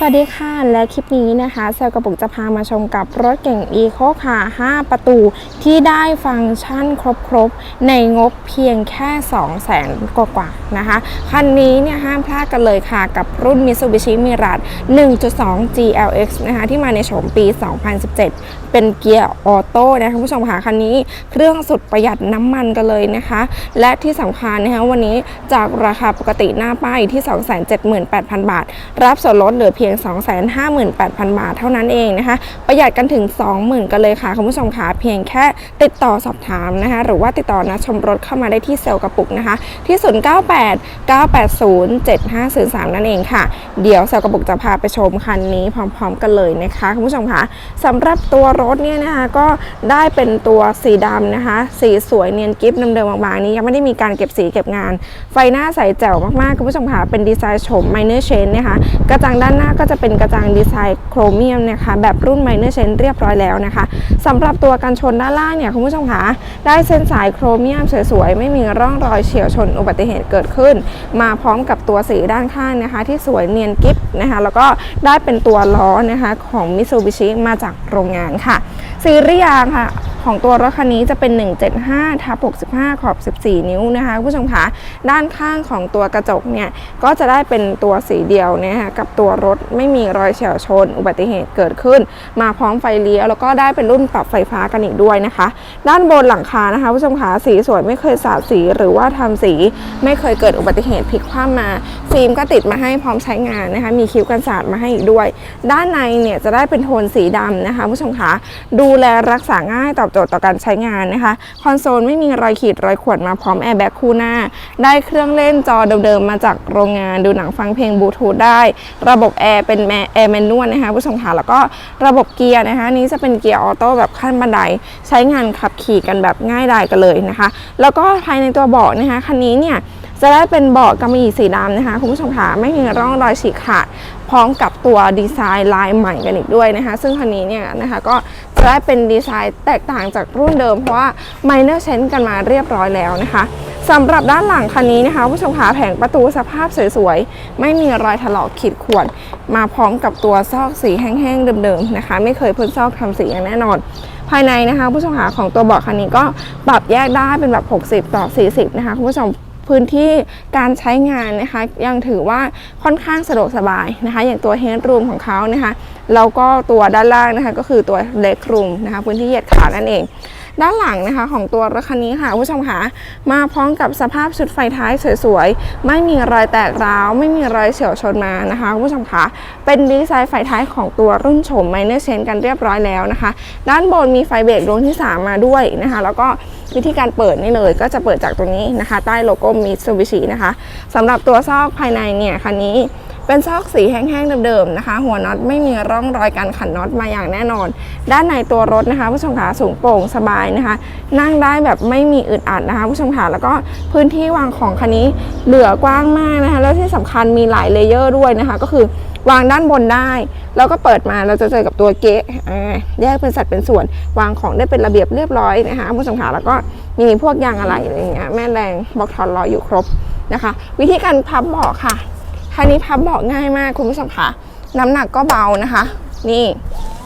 สวัสดีค่ะ และคลิปนี้นะคะเซลกระปุกจะพามาชมกับรถเก่ง e c o ค่ะ 5 ประตูที่ได้ฟังก์ชันครบๆ ในงบเพียงแค่ 2 0 0แสนกว่าๆนะคะ คันนี้เนี่ยห้ามพลาดกันเลยค่ะ กับรุ่น Mitsubishi Mirage 1.2 GLX นะคะ ที่มาในโฉมปี 2017 เป็นเกียร์ออโต้นะคะคุณผู้ชมค่ะคันนี้เครื่องสุดประหยัดน้ำมันกันเลยนะคะ และที่สำคัญนะคะวันนี้จากราคาปกติหน้าป้ายที่ 278,000 บาท รับส่วนลดเหลือเพียง258,000 บาทเท่านั้นเองนะคะ ประหยัดกันถึง 20,000 กันเลยค่ะคุณผู้ชมค่ะเพียงแค่ติดต่อสอบถามนะคะ หรือว่าติดต่อนะชมรถเข้ามาได้ที่เซลล์กระปุกนะคะ ที่ 098 980 7503 นั่นเองค่ะ เดี๋ยวเซลล์กระปุกจะพาไปชมคันนี้พร้อม ๆ กันเลยนะคะคุณผู้ชมค่ะสำหรับตัวรถเนี่ยนะคะก็ได้เป็นตัวสีดำนะคะ สีสวยเนียนกิฟต์เดิมๆบางๆนี้ยังไม่ได้มีการเก็บสีเก็บงาน ไฟหน้าใสแจ๋วมากๆคุณผู้ชมค่ะเป็นดีไซน์โฉม minor change นะคะกระจังด้านหน้าก็จะเป็นกระจังดีไซน์โครเมียมนะคะแบบรุ่นไมเนอร์เชนเรียบร้อยแล้วนะคะสำหรับตัวกันชนด้านล่างเนี่ยคุณผู้ชมคะได้เส้นสายโครเมียมสวยๆ ไม่มีร่องรอยเฉียวชนอุบัติเหตุเกิดขึ้น มาพร้อมกับตัวสีด้านข้างนะคะ ที่สวยเนียนกิฟต์นะคะแล้วก็ได้เป็นตัวล้อนะคะของมิ t s u b i s h i มาจากโรงงานค่ะซีรีส์ยางค่ะ ของตัวรถคันนี้จะเป็น 175ทับ65 ขอบ 14 นิ้วนะคะคุณผู้ชมคะด้านข้างของตัวกระจกเนี่ย ก็จะได้เป็นตัวสีเดียวนะคะกับตัวรถไม่มีรอยเฉียวชน อุบัติเหตุเกิดขึ้น มาพร้อมไฟเลี้ยวแล้วก็ได้เป็นรุ่นปรับไฟฟ้ากันอีกด้วยนะคะ ด้านบนหลังคานะคะคุณผู้ชมคะสีสวยไม่เคยสาดสีหรือว่าทำสีไม่เคยเกิดอุบัติเหตุพลิกคว่ำมา ฟิล์มก็ติดมาให้พร้อมใช้งานนะคะมีคิ้วกันสาดมาให้อีกด้วย ด้านในเนี่ยจะได้เป็นโทนสีดำนะคะคุณผู้ชมคะดููแลรักษาง่ายตอบโจทย์ต่อการใช้งานนะคะ คอนโซลไม่มีรอยขีดรอยข่วนมาพร้อมแอร์แบ็กคู่หน้า ได้เครื่องเล่นจอเดิมๆมาจากโรงงานดูหนังฟังเพลงบลูทูธได้ ระบบแอร์เป็นแอร์แมนนวลนะคะผู้ชมคะแล้วก็ระบบเกียร์นะคะ นี้จะเป็นเกียร์ออโต้แบบขั้นบันได ใช้งานขับขี่กันแบบง่ายดายกันเลยนะคะ แล้วก็ภายในตัวเบาะนะคะคันนี้เนี่ยจะได้เป็นเบาะกำมะหยี่สีดำนะคะคุณผู้ชมค่ะไม่มีร่องรอยฉีกขาดพร้อมกับตัวดีไซน์ลายใหม่กันอีกด้วยนะคะ ซึ่งคันนี้เนี่ยนะคะก็ จะได้เป็นดีไซน์แตกต่างจากรุ่นเดิม เพราะว่า minor change กันมาเรียบร้อยแล้วนะคะสำหรับด้านหลังคันนี้นะคะผู้ชมค่ะแผงประตูสภาพสวยๆ ไม่มีรอยถลอกขีดข่วน มาพร้อมกับตัวซอกสีแห้งๆเดิมๆนะคะ ไม่เคยพ่นซอกทำสีอย่างแน่นอน ภายในนะคะผู้ชมขาของตัวเบาะคันนี้ก็ปรับแยกได้เป็นแบบ 60 ต่อ 40 นะคะคุณผู้ชมพื้นที่การใช้งานนะคะยังถือว่าค่อนข้างสะดวกสบายนะคะ อย่างตัวเฮดรูมของเขานะคะ แล้วก็ตัวด้านล่างนะคะก็คือตัวเล็กรูมนะคะพื้นที่เหยียดขานั่นเอง ด้านหลังนะคะของตัวรถคันนี้ค่ะผู้ชมคะมาพร้อมกับสภาพชุดไฟท้ายสวยๆ ไม่มีรอยแตกร้าว ไม่มีรอยเฉียวชนมานะคะผู้ชมคะเป็นดีไซน์ไฟท้ายของตัวรุ่นโฉมไมเนอร์เชนกันเรียบร้อยแล้วนะคะ ด้านบนมีไฟเบรกดวงที่ 3 มาด้วยนะคะ แล้วก็วิธีการเปิดนี่เลยก็จะเปิดจากตรงนี้นะคะ ใต้โลโก้มิตซูบิชินะคะสำหรับตัวซอกภายในเนี่ยคันนี้ เป็นซอกสีแห้งๆเดิมๆนะคะ หัวน็อตไม่มีร่องรอยการขันน็อตมาอย่างแน่นอน ด้านในตัวรถนะคะผู้ชมขาสูงโปร่งสบายนะคะ นั่งได้แบบไม่มีอึดอัดนะคะผู้ชมขาแล้วก็พื้นที่วางของคันนี้เหลือกว้างมากนะคะแล้วที่สำคัญมีหลายเลเยอร์ด้วยนะคะ ก็คือวางด้านบนได้ แล้วก็เปิดมาเราจะเจอกับตัวเก๊ะแยกเป็นสัดเป็นส่วน วางของได้เป็นระเบียบเรียบร้อยนะคะผู้ชมขาแล้วก็มีพวกยางอะไรอะไรเงี้ยแม่แรงบล็อกทอนรออยู่ครบนะคะ วิธีการพับเบาะค่ะ คันนี้พับเบาะง่ายมากคุณผู้ชมค่ะน้ำหนักก็เบานะคะ นี่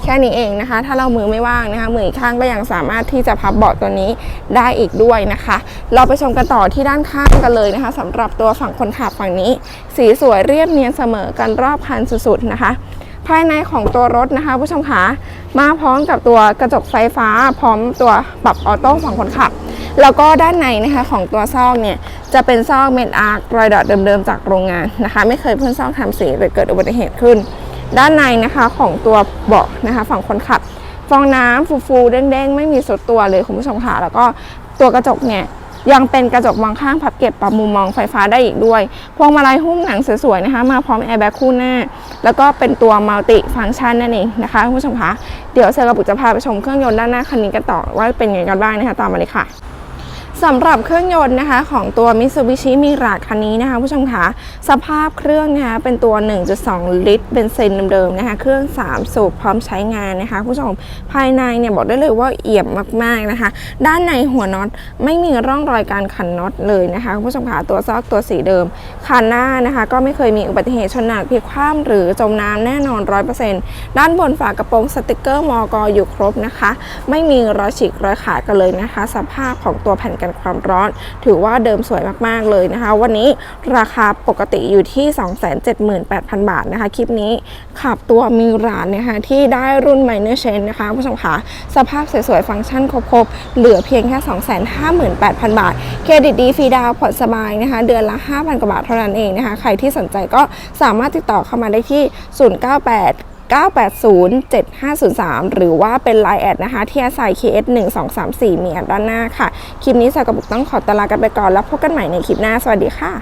แค่นี้เองนะคะ ถ้าเรามือไม่ว่างนะคะ มืออีกข้างก็ยังสามารถที่จะพับเบาะตัวนี้ได้อีกด้วยนะคะ เราไปชมกันต่อที่ด้านข้างกันเลยนะคะสำหรับตัวฝั่งคนขับฝั่งนี้ สีสวยเรียบเนียนเสมอกันรอบคันสุดๆนะคะ ภายในของตัวรถนะคะผู้ชมคะมาพร้อมกับตัวกระจกไฟฟ้า พร้อมตัวปรับออโต้ฝั่งคนขับ แล้วก็ด้านในนะคะของตัวซอกเนี่ยจะเป็นซอกเม็ดอาร์ครอยดอทเดิมๆจากโรงงานนะคะ ไม่เคยพ่นซอกทำสีหรือเกิดอุบัติเหตุขึ้น ด้านในนะคะของตัวเบาะนะคะฝั่งคนขับ ฟองน้ำฟูๆเด้งๆ ไม่มีสุดตัวเลยคุณผู้ชมค่ะแล้วก็ตัวกระจกเนี่ย ยังเป็นกระจกมองข้างพับเก็บปรับมุมมองไฟฟ้าได้อีกด้วย พวงมาลัยหุ้มหนังสวยๆนะคะ มาพร้อมแอร์แบ็คคู่หน้า แล้วก็เป็นตัวมัลติฟังก์ชันนั่นเองนะคะคุณผู้ชมคะ เดี๋ยวเซอร์กระปุกจะพาไปชมเครื่องยนต์ด้านหน้าคันนี้กันต่อว่าเป็นยังไงกันบ้างนะคะตามมาเลยค่ะ สำหรับเครื่องยนต์นะคะของตัว Mitsubishi Mirage คันนี้นะคะผู้ชมคะสภาพเครื่องนะคะเป็นตัว 1.2 ลิตรเบนซินเดิมๆนะคะเครื่อง 3 สูบพร้อมใช้งานนะคะผู้ชมภายในเนี่ยบอกได้เลยว่าเอี่ยมมากๆนะคะ ด้านในหัวน็อตไม่มีร่องรอยการขันน็อตเลยนะคะผู้ชมคะตัวซอกตัวสีเดิมคันหน้านะคะก็ไม่เคยมีอุบัติเหตุชนหนักพลิกคว่ำหรือจมน้ำแน่นอน 100%ด้านบนฝากระโปรงสติกเกอร์มอกอยู่ครบนะคะ ไม่มีรอยฉีกรอยขาดกันเลยนะคะ สภาพของตัวแผ่นกันความร้อน ถือว่าเดิมสวยมากๆเลยนะคะ วันนี้ราคาปกติอยู่ที่ 278,000 บาทนะคะ คลิปนี้ขับตัวมิรานนะคะที่ได้รุ่น Minor Change นะคะผู้ชมคะสภาพสวยๆ ฟังก์ชันครบๆ เหลือเพียงแค่ 258,000 บาท เครดิตดีฟรีดาวผ่อนสบายนะคะ เดือนละ 5,000 กว่าบาทเท่านั้นเองนะคะ ใครที่สนใจก็สามารถติดต่อเข้ามาได้ที่ 098 980-7503 หรือว่าเป็น Line แอดนะคะที่อาศัย KS 1 2 3 4มีแอดด้านหน้าค่ะ คลิปนี้สาวกรบุกต้องขอตลากันไปก่อนแล้วพบกันใหม่ในคลิปหน้า สวัสดีค่ะ